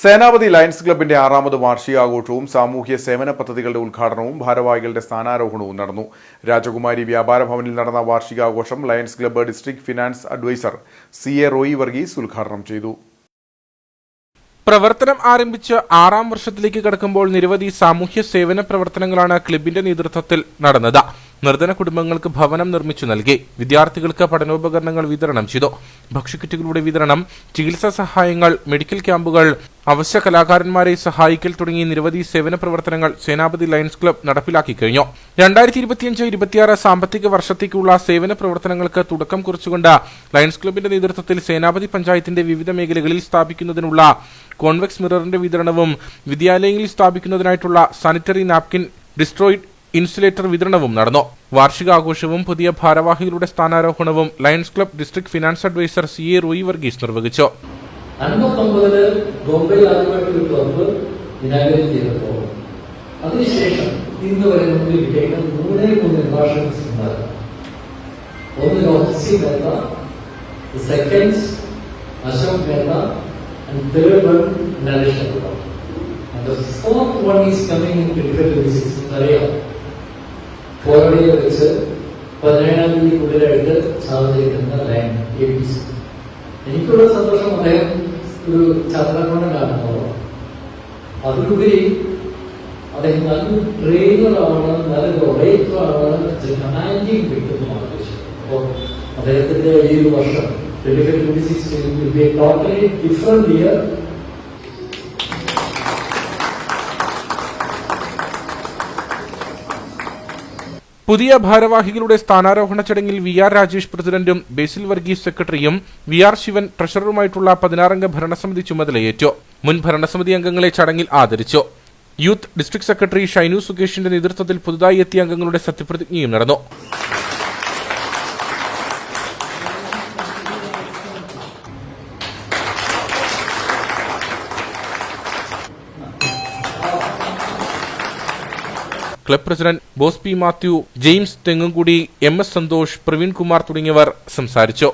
സേനാപതി lions ക്ലബിന്റെ ആറാമത് വാർഷികാഘോഷവും സാമൂഹ്യ സേവന പദ്ധതികളുടെ ഉദ്ഘാടനവും ഭാരവാഹികളുടെ സ്ഥാനാരോഹണവും നടന്നു. രാജകുമാരി വ്യാപാര ഭവനിൽ നടന്ന വാർഷികാഘോഷം Lions Club district finance adviser C A Roy Varghese ഉദ്ഘാടനം ചെയ്തു. പ്രവർത്തനം ആരംഭിച്ച് ആറാം വർഷത്തിലേക്ക് കടക്കുമ്പോൾ നിരവധി സാമൂഹ്യ സേവന പ്രവർത്തനങ്ങളാണ് ക്ലബിന്റെ നേതൃത്വത്തിൽ നടന്നത്. നിർധന കുടുംബങ്ങൾക്ക് ഭവനം നിർമ്മിച്ചു നൽകി. വിദ്യാർത്ഥികൾക്ക് പഠനോപകരണങ്ങൾ വിതരണം ചെയ്തു. ഭക്ഷ്യക്കിറ്റുകളുടെ വിതരണം ചികിത്സാ സഹായങ്ങൾ മെഡിക്കൽ ക്യാമ്പുകൾ അവശ്യ കലാകാരന്മാരെ സഹായിക്കൽ തുടങ്ങി നിരവധി സേവന പ്രവർത്തനങ്ങൾ സേനാപതി ലയൺസ് ക്ലബ് നടപ്പിലാക്കി കഴിഞ്ഞു. രണ്ടായിരത്തി ഇരുപത്തിയഞ്ച് ഇരുപത്തിയാറ് സാമ്പത്തിക വർഷത്തേക്കുള്ള സേവന പ്രവർത്തനങ്ങൾക്ക് തുടക്കം കുറിച്ചുകൊണ്ട് ലയൺസ് ക്ലബിന്റെ നേതൃത്വത്തിൽ സേനാപതി പഞ്ചായത്തിന്റെ വിവിധ മേഖലകളിൽ സ്ഥാപിക്കുന്നതിനുള്ള കോൺവെക്സ് മിററിന്റെ വിതരണവും വിദ്യാലയങ്ങളിൽ സ്ഥാപിക്കുന്നതിനായിട്ടുള്ള സാനിറ്ററി നാപ്കിൻ ഡിസ്ട്രോയിഡ് ഇൻസുലേറ്റർ വിതരണവും നടന്നു. വാർഷികാഘോഷവും പുതിയ ഭാരവാഹികളുടെ സ്ഥാനാരോഹണവും Lions Club district finance adviser C A Roy Varghese നിർവഹിച്ചു. അതിനുശേഷം ഇന്ന് വരെ നമുക്ക് കിട്ടിയ മൂന്നേ മൂന്ന് ഇൻവാഷൻസ് ഒന്ന് ലോഹസി Mehta second Ashok Mehta and third one Naresh Agarwal And the fourth one is coming in 2026 അറിയാം ഫോർവേഡിൽ വെച്ച് പതിനേഴാം തീയതി കൂടുതലായിട്ട് സാധിക്കുന്ന ലൈൻ എ പി സി. എനിക്കുള്ള സന്തോഷം അദ്ദേഹം ഒരു ചന്ദ്രകൊണ്ടനാണ് അതിലുപരി അദ്ദേഹം നല്ല ട്രെയിനറാണ് നല്ല ഒറേറ്ററാണ് കമാൻഡിങ് വ്യക്തിത്വമാണ് അപ്പോൾ അദ്ദേഹത്തിന്റെ ഈ ഒരു വർഷം twenty five twenty six totally different year പുതിയ ഭാരവാഹികളുടെ സ്ഥാനാരോഹണ ചടങ്ങിൽ വി ആർ രാജേഷ് പ്രസിഡന്റും ബേസിൽ വർഗീസ് സെക്രട്ടറിയും വി ആർ ശിവൻ ട്രഷററുമായിട്ടുള്ള പതിനാറംഗ ഭരണസമിതി ചുമതലയേറ്റു. മുൻ ഭരണസമിതി അംഗങ്ങളെ ചടങ്ങിൽ ആദരിച്ചു. യൂത്ത് ഡിസ്ട്രിക്ട് സെക്രട്ടറി ഷൈനു സുകേഷിന്റെ നേതൃത്വത്തിൽ പുതുതായി എത്തിയ അംഗങ്ങളുടെ സത്യപ്രതിജ്ഞയും നടന്നു. Club president Bose P Mathew James Thengumkudi M S Santhosh Praveen Kumar തുടങ്ങിയവർ സംസാരിച്ചു.